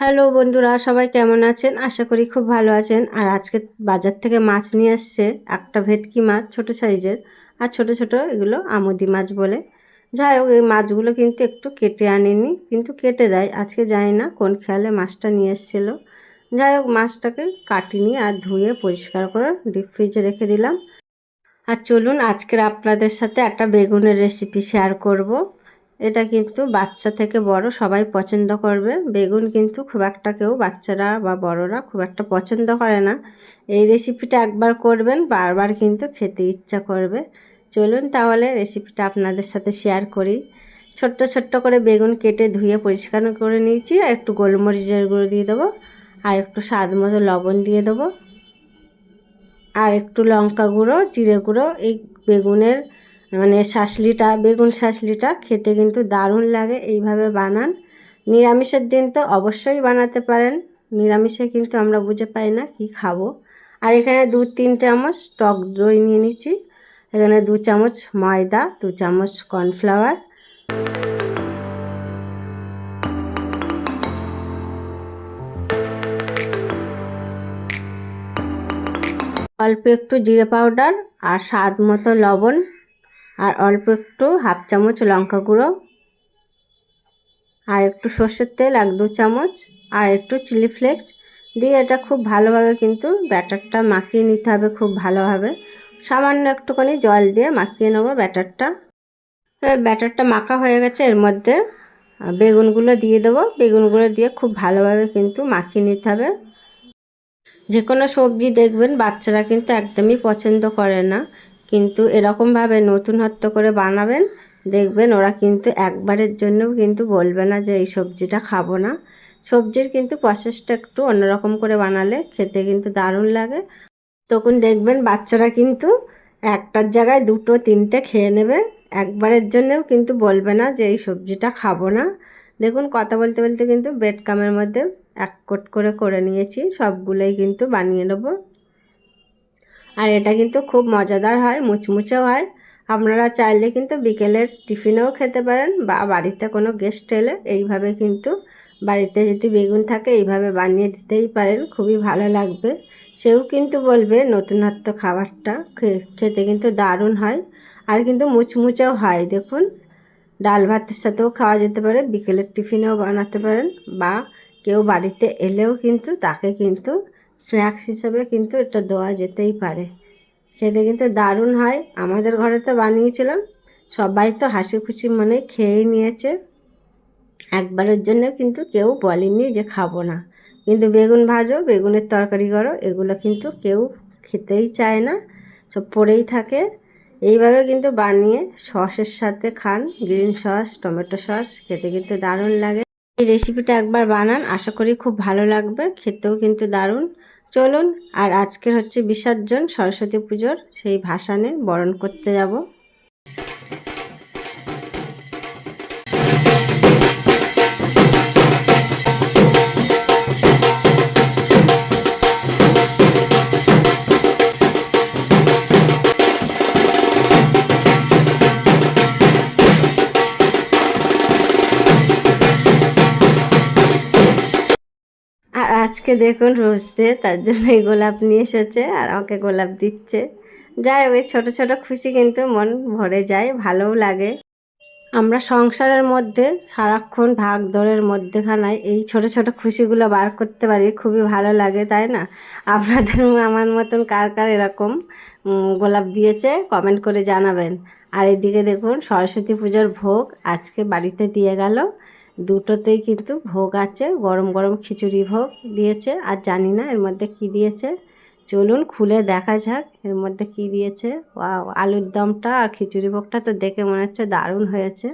Hello বন্ধুরা, সবাই কেমন আছেন? আশা করি খুব ভালো আছেন। আর আজকে বাজার থেকে মাছ নিয়ে এসছে একটা ভেটকি মাছ, ছোট সাইজের, আর ছোট ছোট এগুলো আমুদি মাছ বলে। যাই হোক, এই মাছগুলো কিন্তু একটু কেটে আনিনি, কিন্তু কেটে দেয়। আজকে জানি না কোন খেয়ালে মাছটা নিয়ে এসেছিল। যাই হোক, মাছটাকে কাটিনি আর ধুয়ে পরিষ্কার করে ডিপ ফ্রিজে রেখে দিলাম। আর চলুন, আজকের আপনাদের সাথে একটা বেগুনের রেসিপি শেয়ার করব। এটা কিন্তু বাচ্চা থেকে বড় সবাই পছন্দ করবে। বেগুন কিন্তু খুব একটা কেউ বাচ্চারা বা বড়রা খুব একটা পছন্দ করে না। এই রেসিপিটা একবার করবেন, বারবার কিন্তু খেতে ইচ্ছা করবে। চলুন তাহলে রেসিপিটা আপনাদের সাথে শেয়ার করি। ছোট্ট ছোট্ট করে বেগুন কেটে ধুয়ে পরিষ্কার করে নিয়েছি। আর একটু গোলমরিচের গুঁড়ো দিয়ে দেবো। আর একটু স্বাদ মতো লবণ দিয়ে দেবো। আর একটু লঙ্কা গুঁড়ো, জিরে গুঁড়ো, এই বেগুনের মানে শাসলিটা, বেগুন শাসলিটা খেতে কিন্তু দারুণ লাগে এইভাবে বানান। নিরামিষের দিন তো অবশ্যই বানাতে পারেন। নিরামিষে কিন্তু আমরা বুঝে পাই না কি খাব। আর এখানে দু তিন চামচ টক দই নিয়ে নিচ্ছি। এখানে দু চামচ ময়দা, দু চামচ কর্নফ্লাওয়ার। অল্প একটু জিরে পাউডার আর স্বাদ মতো লবণ। আর অল্প একটু হাফ চামচ লঙ্কা গুঁড়ো, আর একটু সর্ষের তেল এক দু চামচ, আর একটু চিলি ফ্লেক্স দিয়ে এটা খুব ভালোভাবে কিন্তু ব্যাটারটা মাখিয়ে নিতে হবে খুব ভালোভাবে। সামান্য একটুখানি জল দিয়ে মাখিয়ে নেব ব্যাটারটা। ব্যাটারটা মাখা হয়ে গেছে, এর মধ্যে বেগুনগুলো দিয়ে দেবো। বেগুনগুলো দিয়ে খুব ভালোভাবে কিন্তু মাখিয়ে নিতে হবে। যে কোনো সবজি দেখবেন বাচ্চারা কিন্তু একদমই পছন্দ করে না। কিন্তু এরকমভাবে নতুনত্ব করে বানাবেন, দেখবেন ওরা কিন্তু একবারের জন্যও কিন্তু বলবে না যে এই সবজিটা খাব না। সবজির কিন্তু প্রসেসটা একটু অন্যরকম করে বানালে খেতে কিন্তু দারুণ লাগে। তখন দেখবেন বাচ্চারা কিন্তু একটার জায়গায় দুটো, তিনটে খেয়ে নেবে, একবারের জন্যও কিন্তু বলবে না যে এই সবজিটা খাব না। দেখুন কথা বলতে বলতে কিন্তু বেড কামের মধ্যে এক কোট করে করে নিয়েছি, সবগুলোই কিন্তু বানিয়ে নেব। আর এটা কিন্তু খুব মজাদার হয়, মুচমুচেও হয়। আপনারা চাইলে কিন্তু বিকেলের টিফিনেও খেতে পারেন বা বাড়িতে কোনো গেস্ট এলে এইভাবে কিন্তু বাড়িতে যদি বেগুন থাকে এইভাবে বানিয়ে দিতেই পারেন, খুবই ভালো লাগবে। সেও কিন্তু বলবে নতুনত্ব খাবারটা খেতে কিন্তু দারুণ হয়। আর কিন্তু মুচমুচেও হয়, দেখুন। ডাল ভাতের সাথেও খাওয়া যেতে পারে, বিকেলের টিফিনেও বানাতে পারেন বা কেউ বাড়িতে এলেও কিন্তু তাকে কিন্তু স্ন্যাক্স হিসেবে কিন্তু এটা দেওয়া যেতেই পারে। খেতে কিন্তু দারুণ হয়। আমাদের ঘরে তো বানিয়েছিলাম। সবাই তো হাসি খুশি মনে খেয়েই নিয়েছে। একবারের জন্য কিন্তু কেউ বলেনি যে খাব না। কিন্তু বেগুন ভাজো, বেগুনের তরকারি করো, এগুলো কিন্তু কেউ খেতেই চায় না। সব পড়েই থাকে। এইভাবে কিন্তু বানিয়ে সসের সাথে খান। গ্রিন সস, টমেটো সস, খেতে কিন্তু দারুণ লাগে। এই রেসিপিটা একবার বানান। আশা করি খুব ভালো লাগবে। খেতেও কিন্তু দারুণ। চলুন আর আজকের হচ্ছে বিসর্জন সরস্বতী পুজোর সেই ভাসানে বরণ করতে যাব। আজকে দেখুন রোস্টে, তার জন্য এই গোলাপ নিয়ে এসেছে আর আমাকে গোলাপ দিচ্ছে। যাই ওই ছোটো ছোটো খুশি কিন্তু মন ভরে যায়, ভালোও লাগে। আমরা সংসারের মধ্যে, সারাক্ষণ ভাগ দরের মধ্যেখানায় এই ছোট ছোট খুশিগুলো বার করতে পারি, খুবই ভালো লাগে, তাই না? আপনাদের আমার মতন কার কার এরকম গোলাপ দিয়েছে কমেন্ট করে জানাবেন। আর এদিকে দেখুন, সরস্বতী পুজোর ভোগ আজকে বাড়িতে দিয়ে গেল। দুটোতেই কিন্তু ভোগ আছে, গরম গরম খিচুড়ি ভোগ দিয়েছে, আর জানি না এর মধ্যে কি দিয়েছে। চলুন খুলে দেখা যাক এর মধ্যে কি দিয়েছে। আলুর দমটা আর খিচুড়ি ভোগটা তো দেখে মনে হচ্ছে দারুণ হয়েছে।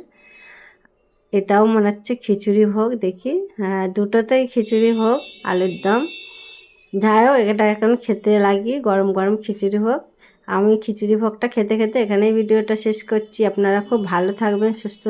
এটাও মনে হচ্ছে খিচুড়ি ভোগ, দেখি। হ্যাঁ দুটোতেই খিচুড়ি ভোগ, আলুর দম। যাই হোক, এটা এখন খেতে লাগি, গরম গরম খিচুড়ি ভোগ। আমি খিচুড়ি ভোগটা খেতে খেতে এখানেই ভিডিওটা শেষ করছি। আপনারা খুব ভালো থাকবেন, সুস্থ